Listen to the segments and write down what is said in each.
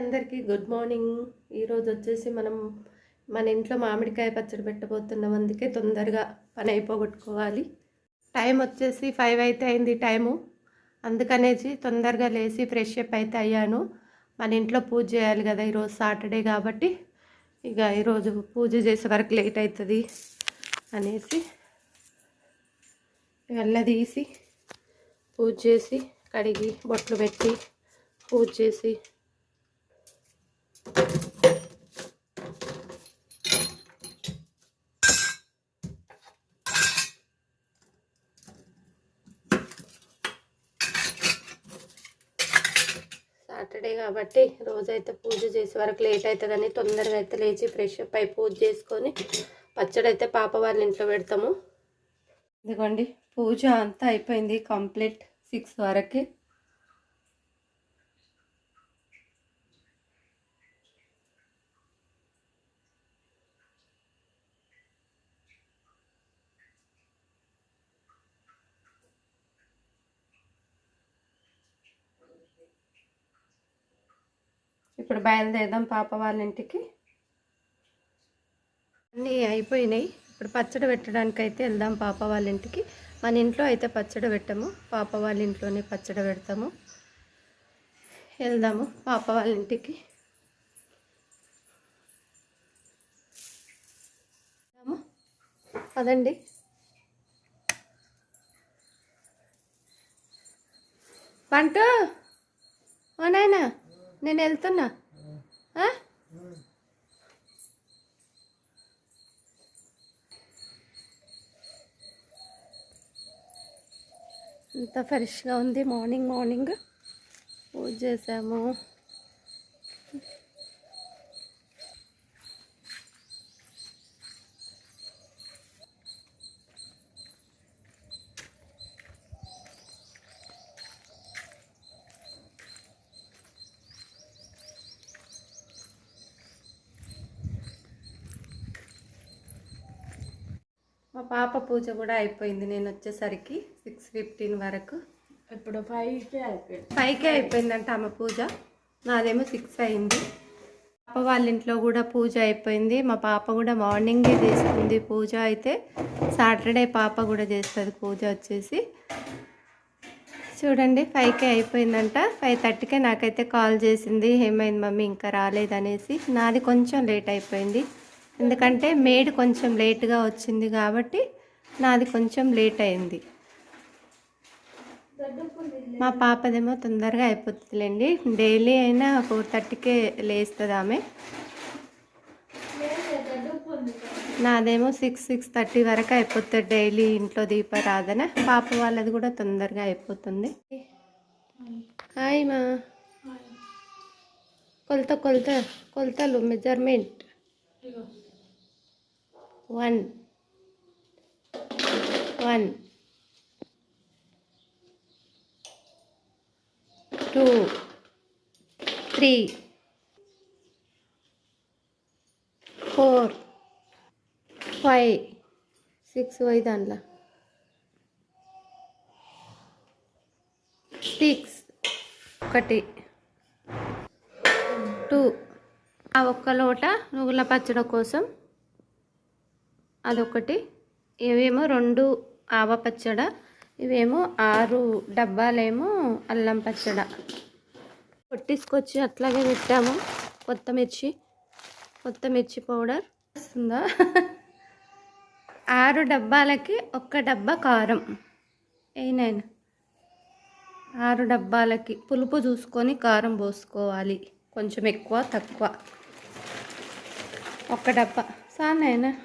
అందరికీ good morning. ఈరోజు వచ్చేసి మనం మన ఇంట్లో మామిడికాయ పచ్చడి పెట్టబోతున్నాం. అందుకే తొందరగా పని అయిపోగొట్టుకోవాలి. టైం వచ్చేసి ఫైవ్ అయితే అయింది టైము. అందుకనేసి తొందరగా లేచి ఫ్రెష్ అప్ అయితే అయ్యాను. మన ఇంట్లో పూజ చేయాలి కదా ఈరోజు సాటర్డే కాబట్టి. ఇక ఈరోజు పూజ చేసే వరకు లేట్ అవుతుంది అనేసి వెళ్ళ తీసి పూజ చేసి కడిగి బొట్లు పెట్టి పూజ చేసి సాటర్డే కాబట్టి రోజైతే పూజ చేసే వరకు లేట్ అవుతుందని తొందరగా అయితే లేచి ఫ్రెష్ అప్ అయి పూజ చేసుకొని పచ్చడి అయితే పాప వాళ్ళ ఇంట్లో పెడతాము. ఇదిగోండి పూజ అంతా అయిపోయింది కంప్లీట్ సిక్స్ వరకు. ఇప్పుడు బయలుదేరదాం పాప వాళ్ళ ఇంటికి. అన్నీ అయిపోయినాయి. ఇప్పుడు పచ్చడి పెట్టడానికి అయితే వెళ్దాం పాప వాళ్ళ ఇంటికి. మన ఇంట్లో అయితే పచ్చడి పెట్టాము. పాప వాళ్ళ ఇంట్లోనే పచ్చడి పెడతాము. వెళ్దాము పాప వాళ్ళ ఇంటికి. అదండి పంట పంటు! ఓ నాయనా నేను వెళ్తున్నా. అంత ఫ్రెష్గా ఉంది మార్నింగ్ మార్నింగ్. పూజ చేసాము. మా పాప పూజ కూడా అయిపోయింది. నేను వచ్చేసరికి సిక్స్ ఫిఫ్టీన్ వరకు. ఇప్పుడు ఫైవ్కి అయిపోయింది. ఫైవ్కే అయిపోయిందంట ఆమె పూజ. నాదేమో సిక్స్ అయింది. పాప వాళ్ళ ఇంట్లో కూడా పూజ అయిపోయింది. మా పాప కూడా మార్నింగే చేస్తుంది పూజ అయితే. సాటర్డే పాప కూడా చేస్తుంది పూజ వచ్చేసి. చూడండి ఫైవ్కే అయిపోయిందంట. ఫైవ్ థర్టీకే నాకైతే కాల్ చేసింది. ఏమైంది మమ్మీ ఇంకా రాలేదనేసి. నాది కొంచెం లేట్ అయిపోయింది. ఎందుకంటే మేడ్ కొంచెం లేట్గా వచ్చింది కాబట్టి నాది కొంచెం లేట్ అయింది. మా పాపదేమో తొందరగా అయిపోతుందిలేండి. డైలీ అయినా ఫోర్ థర్టీకే లేస్తుంది ఆమె. నాదేమో సిక్స్ సిక్స్ థర్టీ వరకు అయిపోతుంది డైలీ ఇంట్లో దీపారాధన. పాప వాళ్ళది కూడా తొందరగా అయిపోతుంది. హాయ్ మా. కొలత కొలత కొలతలు measurement. One. One. Two. Three. Four. Five. Six పోయి దాంట్లో. సిక్స్. ఒకటి. టూ. ఆ ఒక్క లోట నువ్వుల పచ్చడి కోసం అదొకటి. ఇవేమో రెండు ఆవ పచ్చడ ఇవేమో ఆరు డబ్బాలేమో అల్లం పచ్చడ. కొట్టించుకొచ్చి అట్లాగే పెట్టాము. కొత్తమిర్చి కొత్తమిర్చి పౌడర్ వస్తుందా? ఆరు డబ్బాలకి ఒక్క డబ్బా కారం. ఏనైనా ఆరు డబ్బాలకి పులుపు చూసుకొని కారం పోసుకోవాలి. కొంచెం ఎక్కువ తక్కువ. ఒక డబ్బా. సానైనా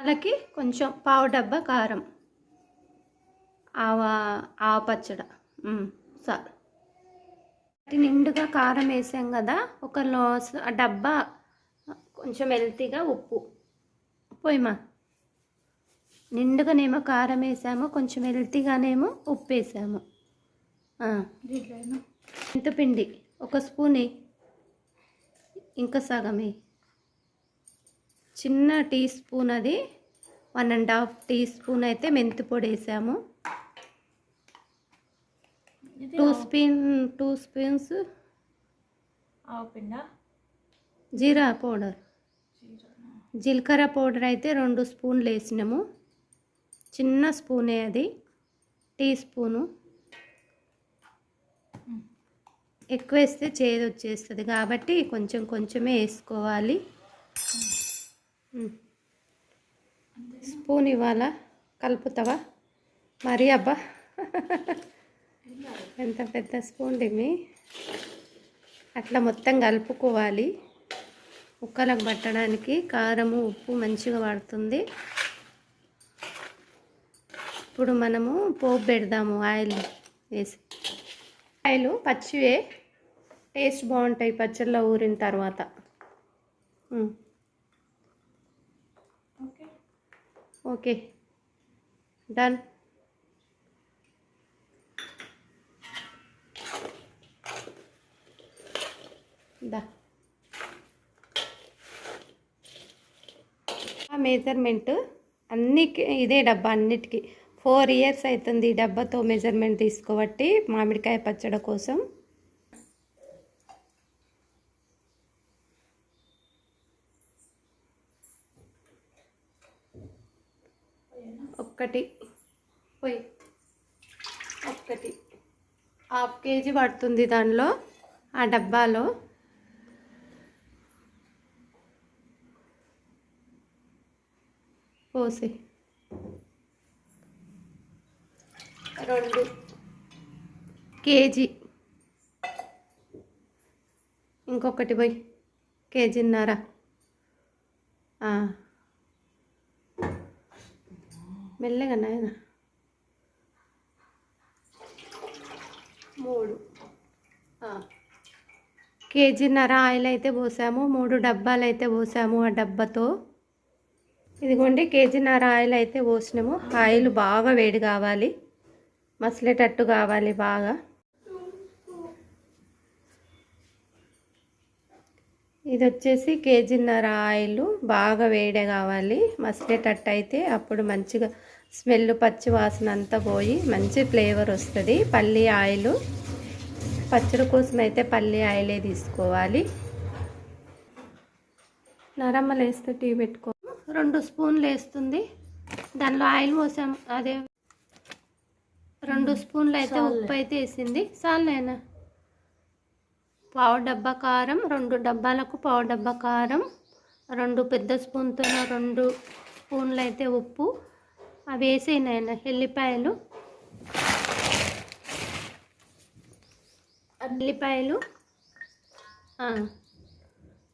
వాళ్ళకి కొంచెం పావు డబ్బా కారం. ఆవా ఆవ పచ్చడ. సార్ నిండుగా కారం వేసాం కదా ఒక లోస్ ఆ డబ్బా కొంచెం హెల్తీగా ఉప్పు. పోయిమా. నిండుగానేమో కారం వేసాము కొంచెం హెల్తీగానేమో ఉప్పు వేసాము. ఆ, ఒక స్పూన్ ఇంకా సగం వేయి. చిన్న టీ స్పూన్ అది. One and half teaspoon అయితే మెంతి పొడి వేసాము. Two spoon two spoons jeera powder. జీలకర్ర పౌడర్ అయితే రెండు స్పూన్లు వేసినాము. చిన్న స్పూనే అది. Teaspoon. ఎక్కువ వేస్తే చేదు వచ్చేస్తుంది కాబట్టి కొంచెం కొంచెమే వేసుకోవాలి. స్పూన్ ఇవ్వాలా? కలుపుతావా? మరి అబ్బా. ఎంత పెద్ద స్పూన్ దిమ్మి అట్లా మొత్తం కలుపుకోవాలి. ముక్కలకు పట్టడానికి కారము ఉప్పు మంచిగా పడుతుంది. ఇప్పుడు మనము పోపు పెడదాము ఆయిల్ వేసి. ఆయిల్ పచ్చివే. టేస్ట్ బాగుంటాయి పచ్చళ్ళలో ఊరిన తర్వాత. ఓకే. డన్. దా. ఆ మెజర్మెంట్ అన్నికి ఇదే డబ్బా అన్నిటికీ. ఫోర్ ఇయర్స్ అవుతుంది ఈ డబ్బాతో మెజర్మెంట్ తీసుకోబట్టి మామిడికాయ పచ్చడి కోసం ఒక్కటి పోయి ఒక్కటి హాఫ్ కేజీ పడుతుంది దానిలో ఆ డబ్బాలో. పోసి. రెండు కేజీ. ఇంకొకటి పోయి కేజీన్నర. మెల్లగా నాయనా. మూడు. కేజీన్నర ఆయిల్ అయితే పోసాము మూడు డబ్బాలు అయితే పోసాము ఆ డబ్బాతో. ఇదిగోండి కేజీన్నర ఆయిల్ అయితే పోసినాము. ఆయిల్ బాగా వేడి కావాలి మసిలేటట్టు కావాలి బాగా. ఇది వచ్చేసి కేజీన్నర ఆయిల్ బాగా వేడి కావాలి మసిలేటట్టు అయితే అప్పుడు మంచిగా స్మెల్ పచ్చి వాసన అంతా పోయి మంచి ఫ్లేవర్ వస్తుంది. పల్లి ఆయిల్. పచ్చడి కోసం అయితే పల్లి ఆయిలే తీసుకోవాలి. నరమ్మలు వేస్తే టీ పెట్టుకో. రెండు స్పూన్లు వేస్తుంది. దానిలో ఆయిల్ పోసాం. అదే రెండు స్పూన్లు అయితే ఉప్పు అయితే వేసింది. చాలేనా పావు డబ్బా కారం రెండు డబ్బాలకు పావు డబ్బా కారం రెండు పెద్ద స్పూన్తో రెండు స్పూన్లు అయితే ఉప్పు. అవి వేసేనాయన ఎల్లిపాయలు. ఎల్లిపాయలు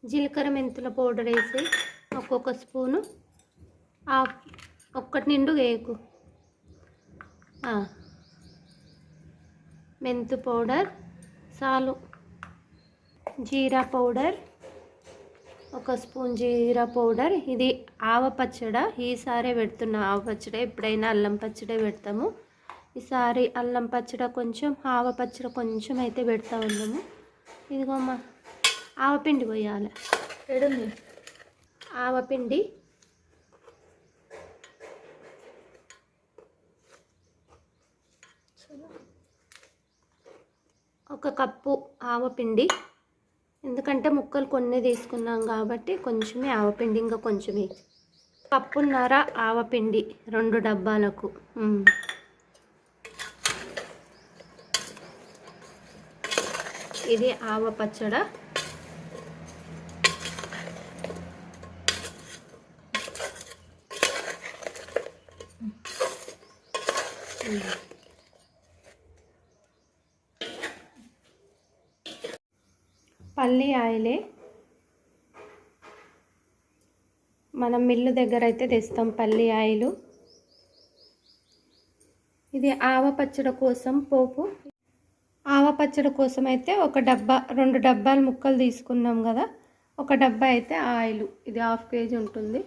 జీలకర్ర మెంతుల పౌడర్ వేసి ఒక్కొక్క స్పూను ఆ ఒక్కటి నిండు వేయకు మెంతు పౌడర్ సాలు జీరా పౌడర్ ఒక స్పూన్ జీరా పౌడర్. ఇది ఆవ పచ్చడ. ఈసారే పెడుతున్నా ఆవ పచ్చడ. ఎప్పుడైనా అల్లం పచ్చడే పెడతాము. ఈసారి అల్లం పచ్చడ కొంచెం ఆవ పచ్చడ కొంచెం అయితే పెడతా ఉన్నాము. ఇదిగోమ్మా ఆవపిండి పోయాలి. ఏడుంది? ఆవపిండి ఒక కప్పు ఆవపిండి ఎందుకంటే ముక్కలు కొన్ని తీసుకున్నాం కాబట్టి కొంచెమే ఆవపిండి ఇంకా కొంచెమే. పప్పున్నర ఆవపిండి రెండు డబ్బాలకు. ఇది ఆవ పచ్చడ. పల్లి ఆయిలే మనం మిల్లు దగ్గర అయితే తెస్తాం పల్లి ఆయిల్. ఇది ఆవ పచ్చడి కోసం పోపు. ఆవ పచ్చడి కోసం అయితే ఒక డబ్బా రెండు డబ్బాలు ముక్కలు తీసుకున్నాం కదా. ఒక డబ్బా అయితే ఆయిల్. ఇది హాఫ్ కేజీ ఉంటుంది.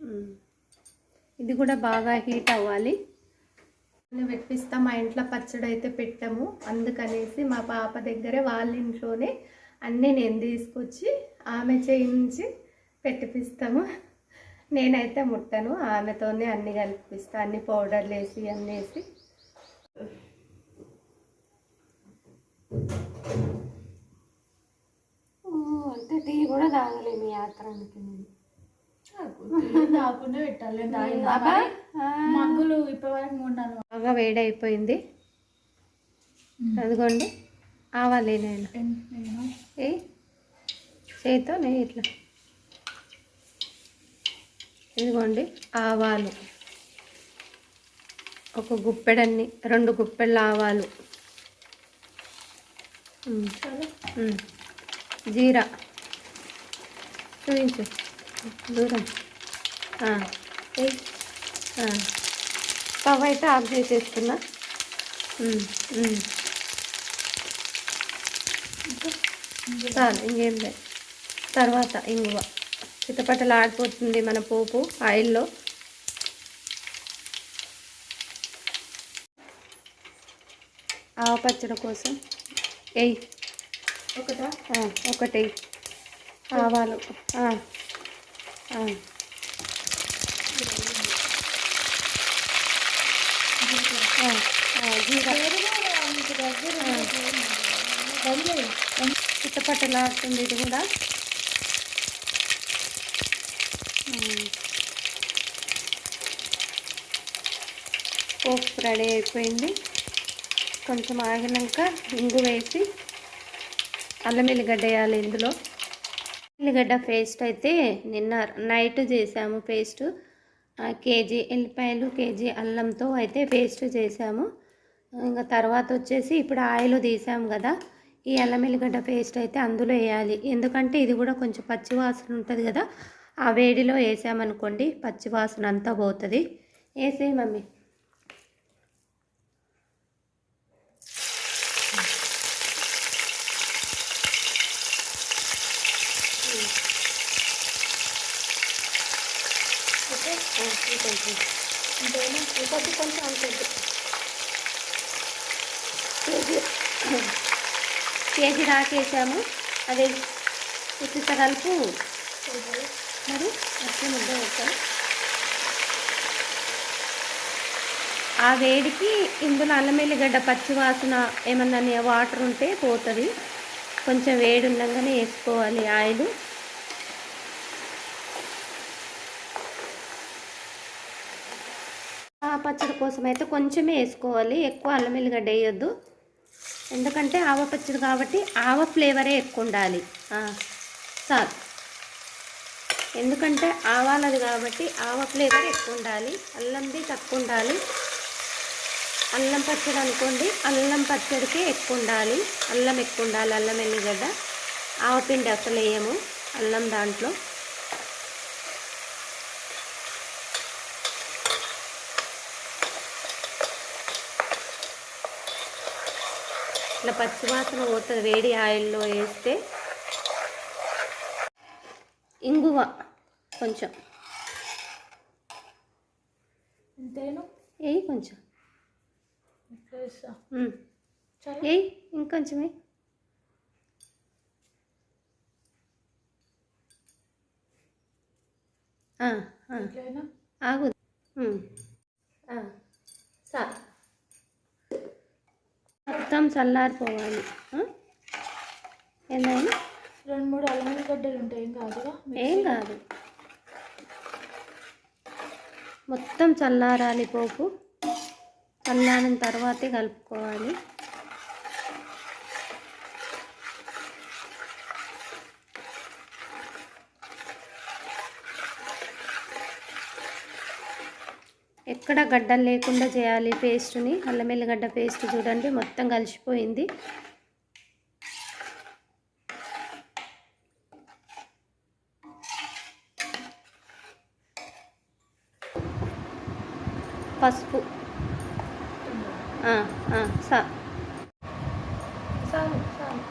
మ్మ్. ఇది కూడా బాగా హీట్ అవ్వాలి. నేను పెట్టిస్తా మా ఇంట్లో పచ్చడి అయితే పెట్టాము. అందుకనేసి మా పాప దగ్గరే వాళ్ళ ఇంట్లోనే అన్నీ నేను తీసుకొచ్చి ఆమె చేయించి పెట్టిపిస్తాము. నేనైతే ముట్టను ఆమెతోనే అన్నీ కలిపిస్తా అన్ని పౌడర్లు వేసి అన్నీ వేసి. అంటే టీ కూడా తాగలేము ఈ యాత్రానికి నేను. కాకుండా పెట్టాలి. మగ్గులు ఇప్పటి వరకు మూడు నాలుగు బాగా వేడైపోయింది. అదిగోండి. ఆవాలి నేను. ఏ చేతితో నేను ఇట్లా. ఇదిగోండి ఆవాలు. ఒక గుప్పెడన్ని రెండు గుప్పెళ్ళ ఆవాలు. జీరా. చూపించు. దూరం. స్టవ్ అయితే ఆఫ్ చేసేస్తున్నా. చాలు ఇంకేం లేదు తర్వాత ఇంగువ. చిత్తపట్టలు ఆడిపోతుంది మన పోపు ఆయిల్లో. ఆవు పచ్చడి కోసం. ఎయ్ ఒకటా? ఒకటి. ఆవాలు. చిత్తపట్టలు ఆడుతుంది ఇది కూడా. పోపు రెడీ అయిపోయింది. కొంచెం ఆగినాక ఇంగు వేసి అల్లం ఎల్లిగడ్డ వేయాలి ఇందులో. ఎల్లిగడ్డ పేస్ట్ అయితే నిన్న నైట్ చేసాము పేస్ట్. కేజీ ఎల్లిపాయలు కేజీ అల్లంతో అయితే పేస్ట్ చేసాము. ఇంకా తర్వాత వచ్చేసి ఇప్పుడు ఆయిల్ తీసాము కదా ఈ అల్లం ఎల్లిగడ్డ పేస్ట్ అయితే అందులో వేయాలి. ఎందుకంటే ఇది కూడా కొంచెం పచ్చి వాసన ఉంటుంది కదా ఆ వేడిలో వేసామనుకోండి పచ్చి వాసన అంతా పోతుంది. వేసే మమ్మీ. కొంచెం ఇంకొంచెం ఇంకొద్ది కొంచెం అంటుంది కేజీ కేజీ దాకేసాము అదే ఉచిత కలుపు మరి అట్లా ముద్ద వేస్తాను ఆ వేడికి ఇందులో అల్లం ఎల్లిగడ్డ పచ్చి వాసన ఏమన్నా వాటర్ ఉంటే పోతుంది. కొంచెం వేడి ఉండగానే వేసుకోవాలి ఆయిల్. పచ్చడి కోసం అయితే కొంచెమే వేసుకోవాలి. ఎక్కువ అల్లం ఎల్లిగడ్డ వేయొద్దు. ఎందుకంటే ఆవ పచ్చడి కాబట్టి ఆవ ఫ్లేవరే ఎక్కువ ఉండాలి చాలు ఎందుకంటే ఆవాలది కాబట్టి ఆవ ఫ్లేవర్ ఎక్కువ ఉండాలి అల్లంది తక్కువ ఉండాలి అల్లం పచ్చడి అనుకోండి అల్లం పచ్చడికే ఎక్కువ ఉండాలి అల్లం ఎక్కువ ఉండాలి అల్లం ఎల్లిగడ్డ ఆవపిండి అసలు వేయము అల్లం దాంట్లో. ఇట్లా పచ్చివాసన పోతుంది వేడి ఆయిల్లో వేస్తే. ఇంగువ కొంచెం. వేయి కొంచెం. వేయి ఇంకొంచెం వేయి ఆగు. ఉమ్. మొత్తం చల్లారిపోవాలి. ఆ? ఏమైనా రెండు మూడు అల్లం గడ్డలు ఉంటాయి ఏం కాదుగా ఏం కాదు. మొత్తం చల్లారాలి పోపు. చల్లారిన తర్వాతే కలుపుకోవాలి. ఎక్కడ గడ్డలు లేకుండా చేయాలి పేస్ట్ని అల్లం ఎల్లిగడ్డ పేస్ట్ చూడండి మొత్తం కలిసిపోయింది పసుపు ఆ, ఆ, సా చాలు చాలు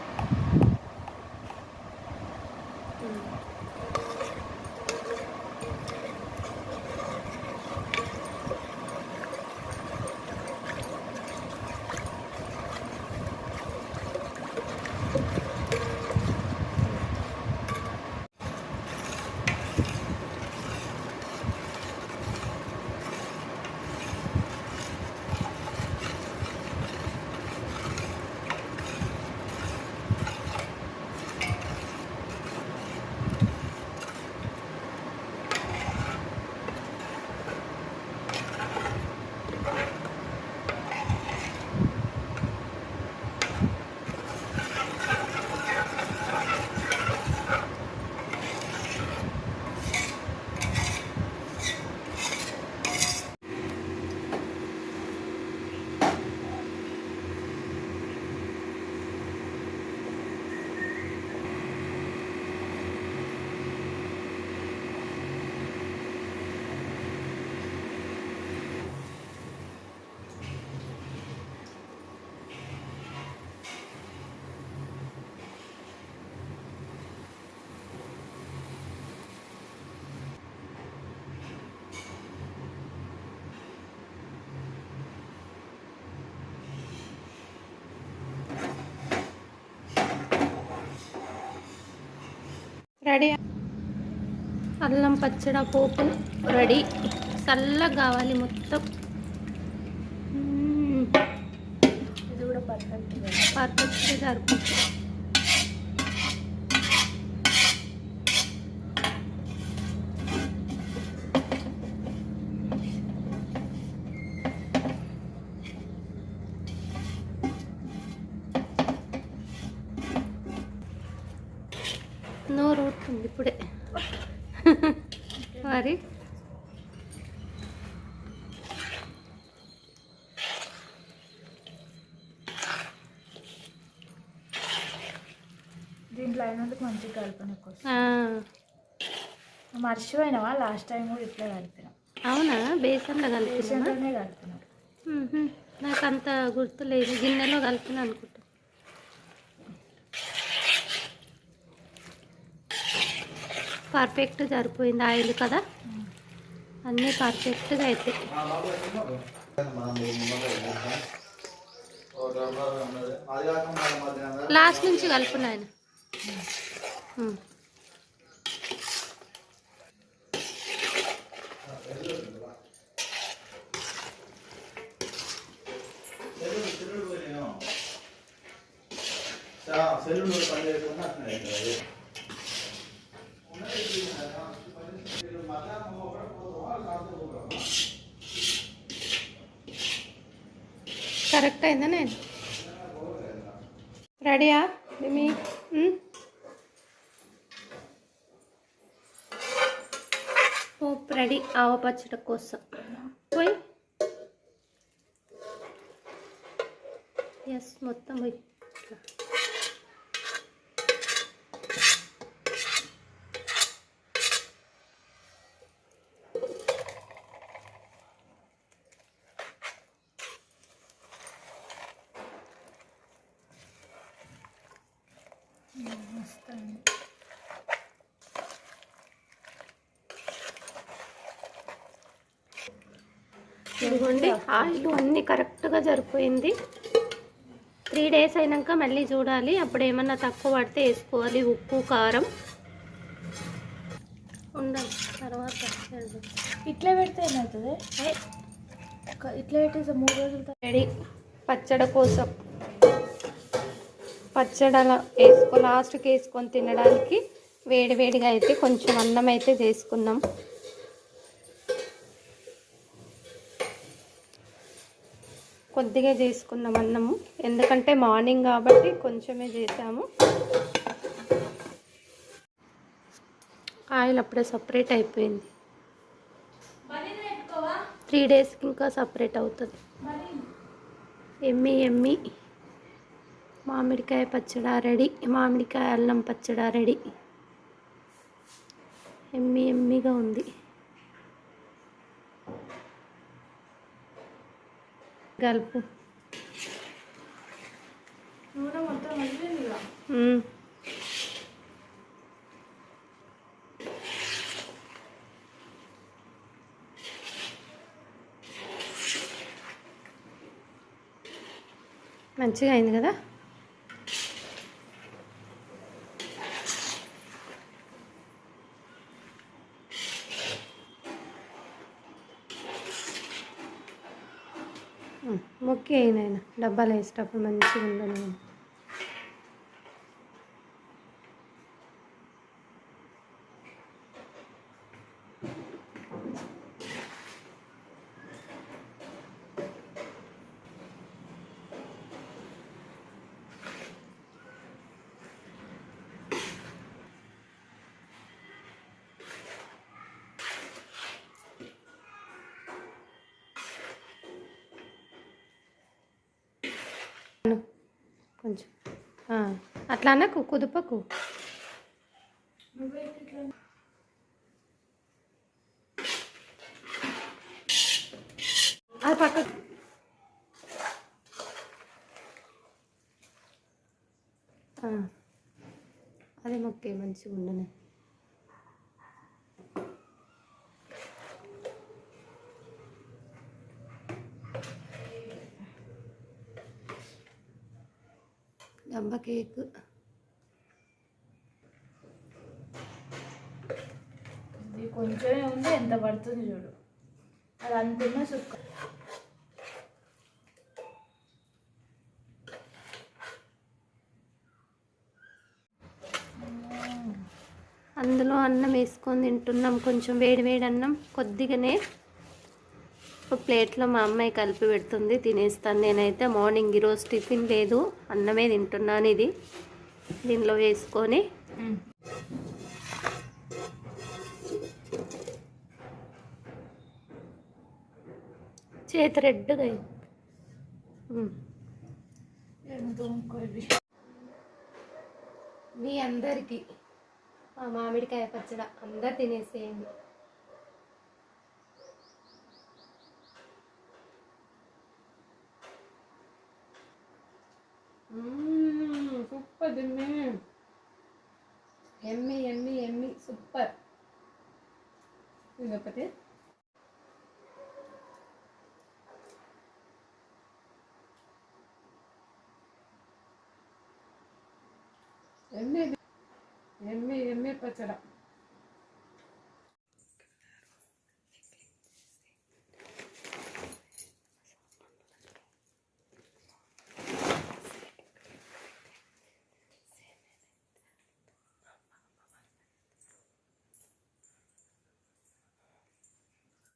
రెడీ? అల్లం పచ్చడి పోపు రెడీ. చల్లగా కావాలి మొత్తం మ్మ్. ఇది కూడా పర్ఫెక్ట్ పర్ఫెక్ట్గా సరిపోతుంది ఊరుతుంది ఇప్పుడే. మరి? దీంట్లో అయినందుకు మంచిగా కలపని మర్చిపోయినావా? లాస్ట్ టైం కూడా ఇట్లా కలిపినాం అవునా? బేసన్లో కలిపినా నాకు అంత గుర్తు లేదు. గిన్నెలో కలిపిన అనుకుంటా పర్ఫెక్ట్ సరిపోయింది ఆయిల్ కదా? అన్నీ పర్ఫెక్ట్గా అయితే. లాస్ట్ నుంచి కలుపున ఆయన సెల్లు పని చేయకుండా కరెక్ట్ అయిందా నేను? రెడీయా? మీ పోపు రెడీ. ఆవ పచ్చడి కోసం. పోయి. ఎస్ మొత్తం పోయి. ఇదిగోండి ఆయిల్ అన్నీ కరెక్ట్గా సరిపోయింది. త్రీ డేస్ అయినాక మళ్ళీ చూడాలి. అప్పుడు ఏమన్నా తక్కువ పడితే వేసుకోవాలి. ఉప్పు కారం. ఉండాలి. తర్వాత. ఇట్లా పెడితే ఏమవుతుంది? ఇట్లా పెట్టేసి మూడు రోజుల రెడీ. పచ్చడి కోసం. పచ్చడలా వేసుకో లాస్ట్కి వేసుకొని తినడానికి వేడి వేడిగా అయితే కొంచెం అన్నం అయితే చేసుకున్నాం. కొద్దిగా చేసుకున్నాం అన్నము. ఎందుకంటే మార్నింగ్ కాబట్టి కొంచెమే చేసాము ఆయిల్ అప్పుడే సపరేట్ అయిపోయింది. త్రీ డేస్కి ఇంకా సపరేట్ అవుతుంది. ఎమ్మి ఎమ్మి. మామిడికాయ పచ్చడా రెడీ. మామిడికాయ అల్లం పచ్చడా రెడీ. ఎమ్మి ఎమ్మిగా ఉంది. మ్మ్. మంచిగా అయింది కదా మ్మ్. మొక్కి అయినా డబ్బాలు వేసేటప్పుడు మంచిగా ఉండను కొంచెం. అట్లా అనకు కుదుపకు. అది పక్క అది మొక్కే మంచిగా ఉండనే డబ్బా కేక్ కొంచెమే ఉంది ఎంత పడుతుంది చూడు. అది అంతున్న సుక్క. అందులో అన్నం వేసుకొని తింటున్నాం. కొంచెం వేడి వేడి అన్నం కొద్దిగానే ప్లేట్లో మా అమ్మాయి కలిపి పెడుతుంది తినేస్తాను. నేనైతే మార్నింగ్ ఈరోజు టిఫిన్ లేదు అన్నమే తింటున్నాను ఇది. దీనిలో వేసుకొని. చేతి రెడ్గా మీ అందరికీ మా మామిడికాయ పచ్చడి అందరు తినేసేయండి. సూపర్ దిమ్మి ఎమ్మి ఎమ్మి ఎమ్మి సూపర్ ఇదొకటి ఎమ్మి ఎమ్మి ఎమ్మి పచ్చడ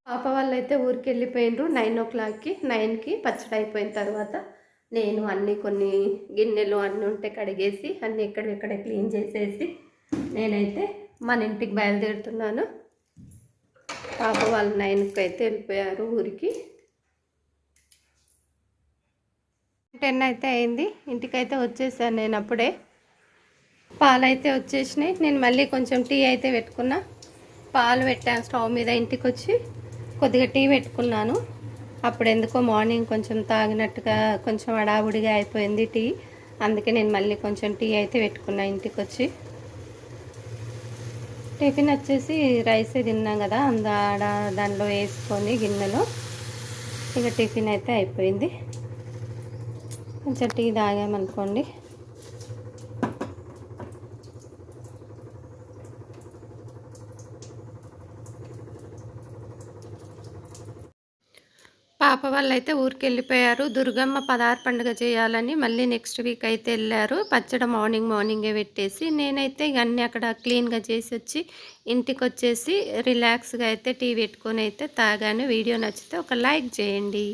పాప వాళ్ళు అయితే ఊరికి వెళ్ళిపోయినరు నైన్ ఓ క్లాక్కి నైన్కి పచ్చడి అయిపోయిన తర్వాత నేను అన్నీ కొన్ని గిన్నెలు అన్నీ ఉంటే కడిగేసి అన్నీ ఎక్కడెక్కడ క్లీన్ చేసేసి నేనైతే మన ఇంటికి బయలుదేరుతున్నాను. పాప వాళ్ళు నైన్కి అయితే వెళ్ళిపోయారు ఊరికి. టెన్ అయితే అయింది. ఇంటికైతే వచ్చేసాను నేను అప్పుడే. పాలు అయితే వచ్చేసినాయి. నేను మళ్ళీ కొంచెం టీ అయితే పెట్టుకున్నా. పాలు పెట్టాను స్టవ్ మీద ఇంటికి వచ్చి కొద్దిగా టీ పెట్టుకున్నాను. అప్పుడు ఎందుకో మార్నింగ్ కొంచెం తాగినట్టుగా కొంచెం అడావుడిగా అయిపోయింది టీ. అందుకే నేను మళ్ళీ కొంచెం టీ అయితే పెట్టుకున్నా ఇంటికి వచ్చి టిఫిన్ వచ్చేసి రైసే తిన్నాం కదా అందు ఆడ దానిలో వేసుకొని గిన్నెలో. ఇక టిఫిన్ అయితే అయిపోయింది. కొంచెం టీ తాగామనుకోండి. పాప వాళ్ళు అయితే ఊరికి వెళ్ళిపోయారు దుర్గమ్మ పదార్ పండుగ చేయాలని మళ్ళీ నెక్స్ట్ వీక్ అయితే వెళ్ళారు పచ్చడి మార్నింగ్ మార్నింగే పెట్టేసి నేనైతే ఇవన్నీ అన్నీ అక్కడ క్లీన్గా చేసి వచ్చి ఇంటికి వచ్చేసి రిలాక్స్గా అయితే టీ పెట్టుకొని అయితే తాగాను. వీడియో నచ్చితే ఒక లైక్ చేయండి.